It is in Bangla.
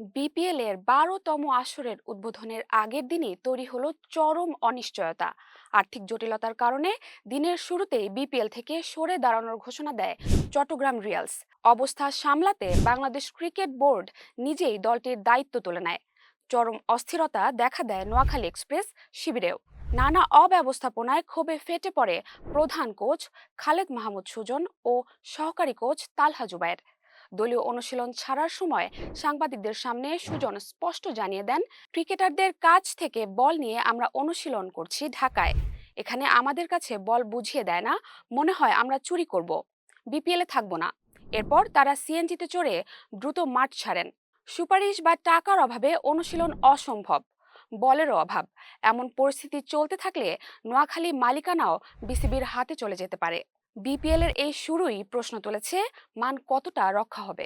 বিপিএল এর বারোতম আসরের উদ্বোধনের আগের দিনই তৈরি হলো চরম অনিশ্চয়তা। আর্থিক জটিলতার কারণে দিনের শুরুতেই বিপিএল থেকে সরে দাঁড়ানোর ঘোষণা দেয় চট্টগ্রাম রিয়ালস। অবস্থা সামলাতে বাংলাদেশ ক্রিকেট বোর্ড নিজেই দলটির দায়িত্ব তুলে নেয়। চরম অস্থিরতা দেখা দেয় নোয়াখালী এক্সপ্রেস শিবিরেও। নানা অব্যবস্থাপনায় ক্ষোভে ফেটে পড়ে প্রধান কোচ খালেদ মাহমুদ সুজন ও সহকারী কোচ তালহা জুবায়ের। দলীয় অনুশীলন ছাড়ার সময় সাংবাদিকদের সামনে সুজন স্পষ্ট জানিয়ে দেন, ক্রিকেটারদের কাছ থেকে বল নিয়ে আমরা অনুশীলন করছি ঢাকায়। এখানে আমাদের কাছে বল বুঝিয়ে দেয় না, মনে হয় আমরা চুরি করব। বিপিএলে থাকব না। এরপর তারা সিএনজিতে চড়ে দ্রুত মাঠ ছাড়েন। সুপারিশ বা টাকার অভাবে অনুশীলন অসম্ভব, বলেরও অভাব। এমন পরিস্থিতি চলতে থাকলে নোয়াখালী মালিকানাও বিসিবির হাতে চলে যেতে পারে। বিপিএল এর এই শুরুই প্রশ্ন তুলেছে মান কতটা রক্ষা হবে?